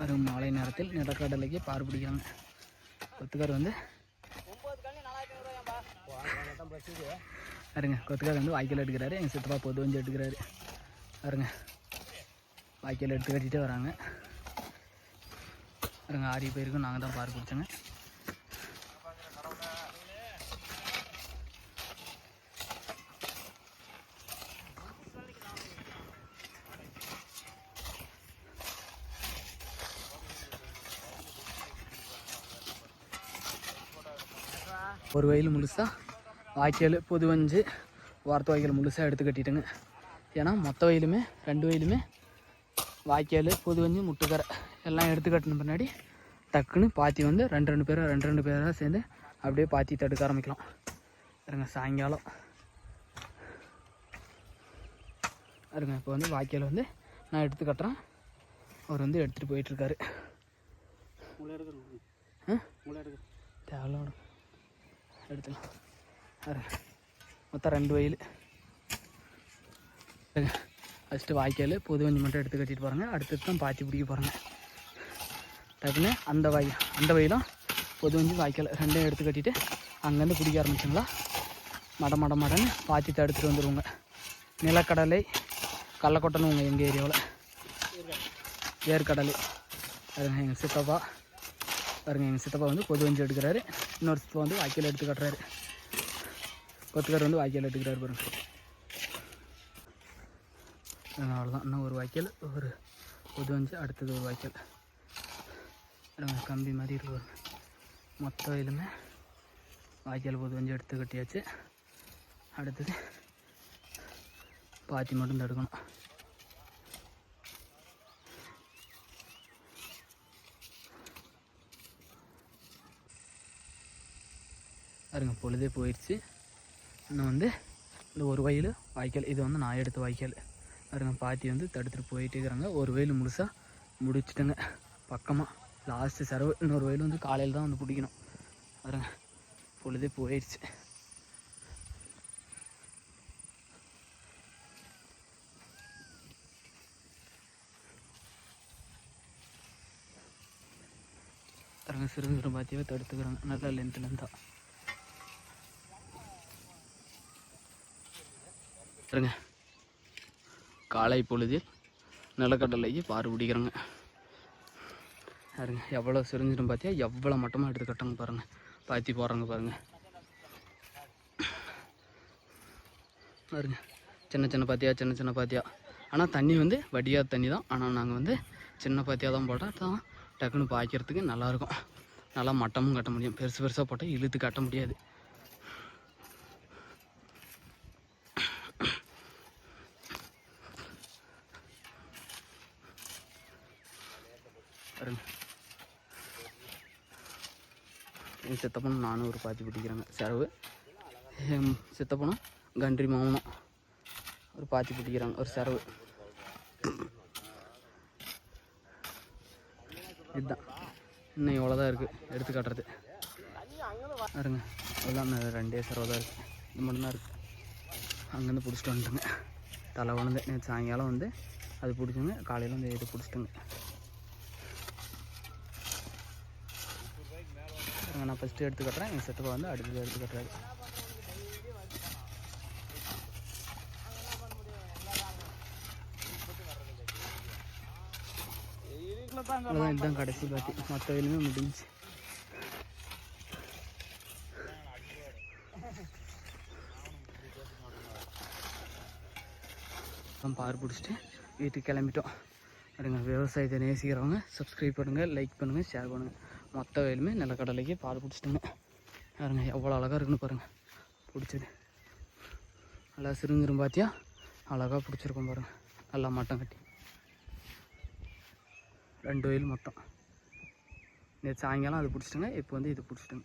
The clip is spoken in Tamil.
வரும் மாலை நேரத்தில் நிலக்கடலைக்கு பார் பிடிக்கிறாங்க கொத்துக்கார் வந்து பாருங்க கொத்துக்கார் வந்து வாய்க்கால் எடுக்கிறாரு. எங்கள் சித்தப்பா பொது வந்து எடுக்கிறாரு. பாருங்க வாய்க்கால் எடுத்து கட்டிகிட்டே வராங்க. பாருங்க ஆறு பேருக்கும் நாங்கள் தான் பார் பிடிச்சோங்க. ஒரு வயல் முழுசாக வாய்க்கால் பொது வஞ்சு வாரத்து வாய்க்கால் முழுசாக எடுத்து கட்டிட்டுங்க. ஏன்னா மொத்த வயலுமே ரெண்டு வயலுமே வாய்க்கால் பொது வஞ்சு முட்டுக்கரை எல்லாம் எடுத்து கட்டின பின்னாடி டக்குன்னு பாத்தி வந்து ரெண்டு ரெண்டு பேராக ரெண்டு ரெண்டு பேராக சேர்ந்து அப்படியே பாத்தி தடுக்க ஆரம்பிக்கலாம். இருங்க சாயங்காலம். இருங்க இப்போ வந்து வாய்க்கால் வந்து நான் எடுத்து கட்டுறேன். அவர் வந்து எடுத்துகிட்டு போயிட்டுருக்காரு தேவையில்ல எடுத்துக்கலாம் பாருங்க. மொத்தம் ரெண்டு வயல் ஃபஸ்ட்டு வாய்க்கால் பொது வஞ்சி மட்டும் எடுத்து கட்டிட்டு போகிறாங்க அடுத்தது தான் பாத்தி பிடிக்க போகிறாங்க டக்குன்னு அந்த வாய் அந்த வயலும் பொது வஞ்சி வாய்க்கால் ரெண்டையும் எடுத்து கட்டிட்டு அங்கேருந்து பிடிக்க ஆரம்பிச்சிங்களா மட மட மடன்னு பாத்தி தடுத்துட்டு வந்துடுவோங்க நிலக்கடலை கடலக்கொட்டைன்னு எங்கள் ஏரியாவில் ஏற்கடலை பாருங்க எங்கள் சித்தப்பா பாருங்க எங்கள் சித்தப்பா வந்து பொது வஞ்சி எடுக்கிறாரு. இன்னொரு சித்தப்பா வந்து வாய்க்கால் எடுத்து கட்டுறாரு. கொத்துக்கார் வந்து வாய்க்கால் எடுக்கிறாரு பாருங்க. பாருங்க, அவ்வளோதான் இன்னும் ஒரு வாய்க்கால் ஒரு பொது வஞ்சி அடுத்தது ஒரு வாய்க்கால். கம்பி மாதிரி இருக்கு மொத்த வயலுமே வாய்க்கால் பொது வஞ்சி எடுத்து கட்டியாச்சு. அடுத்தது பாத்தி மட்டும் தடுக்கணும். பாருங்க பொழுதே போயிடுச்சு. இன்னும் வந்து இந்த ஒரு வயல் வாய்க்கால் இது வந்து நான் எடுத்த வாய்க்கால். பாருங்க பாத்தி வந்து தடுத்துட்டு போயிட்டே இருக்கிறாங்க ஒரு வயல் முழுசாக முடிச்சிட்டேங்க. பக்கமாக லாஸ்ட்டு செலவு இன்னொரு வயல் வந்து காலையில் தான் வந்து பிடிக்கணும். பாருங்க பொழுதே போயிடுச்சு. பாருங்க சிறு சிறு பாத்தியாவே தடுத்துக்கிறாங்க. நல்லா லென்த்தில் இருந்தால் பாருங்க. காலை பொழுதில் நிலக்கடலையை பாரு பிடிக்கிறோங்க பாருங்க எவ்வளோ சிரிஞ்சிடும் பார்த்தியா எவ்வளோ மட்டமாக எடுத்து கட்டங்க பாருங்கள் பாத்தி போடுறாங்க பாருங்கள் பாருங்க சின்ன சின்ன பாத்தியா சின்ன சின்ன பாத்தியா. ஆனால் தண்ணி வந்து வடியாத தண்ணி தான். ஆனால் நாங்கள் வந்து சின்ன பாத்தியாக தான் போட்டால் தான் டக்குன்னு பாய்க்கிறதுக்கு நல்லாயிருக்கும் நல்லா மட்டமும் கட்ட முடியும். பெருசு பெருசாக போட்டால் இழுத்து கட்ட முடியாது. பாருங்க. என் சித்தப்பனும் நானும் ஒரு பாத்தி பிடிக்கிறாங்க. செலவு சித்தப்பனும் கன்றி மாமனும் ஒரு பாத்தி பிடிக்கிறாங்க. ஒரு செலவு இதுதான். இன்னும் இவ்வளோ தான் இருக்குது எடுத்து காட்டுறது. பாருங்க. அதெல்லாம் இன்னும் ரெண்டே செலவு தான் இருக்குது இது மட்டும்தான் இருக்குது அங்கேருந்து பிடிச்சிட்டு வந்துட்டுங்க. தலை வளர்ந்து நேற்று சாயங்காலம் வந்து அது பிடிச்சிங்க காலையில் வந்து இது பிடிச்சிட்டுங்க. அங்கே நான் ஃபஸ்ட்டு எடுத்து கட்டுறேன். எங்கள் சித்தப்பா வந்து அடுத்தது எடுத்து கட்டுறாரு. அவ்வளோதான் இதுதான் கடைசி பாத்தி மற்ற வேலையுமே முடிஞ்சு. அப்புறம் பார் பிடிச்சிட்டு வீட்டுக்கு கிளம்பிட்டோம். பாருங்க விவசாயத்தை நேசிக்கிறவங்க. சப்ஸ்கிரைப் பண்ணுங்கள் லைக் பண்ணுங்கள் ஷேர் பண்ணுங்கள் மொத்த வயலுமே நிலக்கடலைக்கு பால் பிடிச்சிட்டுங்க பாருங்க எவ்வளோ அழகாக இருக்குன்னு பாருங்கள் பிடிச்சது நல்லா சிறுங்கிரும் பார்த்தியா அழகாக பிடிச்சிருக்கோம் பாருங்கள் நல்லா மட்டம் கட்டி. ரெண்டு வயல் மொத்தம். நேற்று சாயங்காலம் அது பிடிச்சிட்டுங்க இப்போ வந்து இது பிடிச்சிட்டுங்க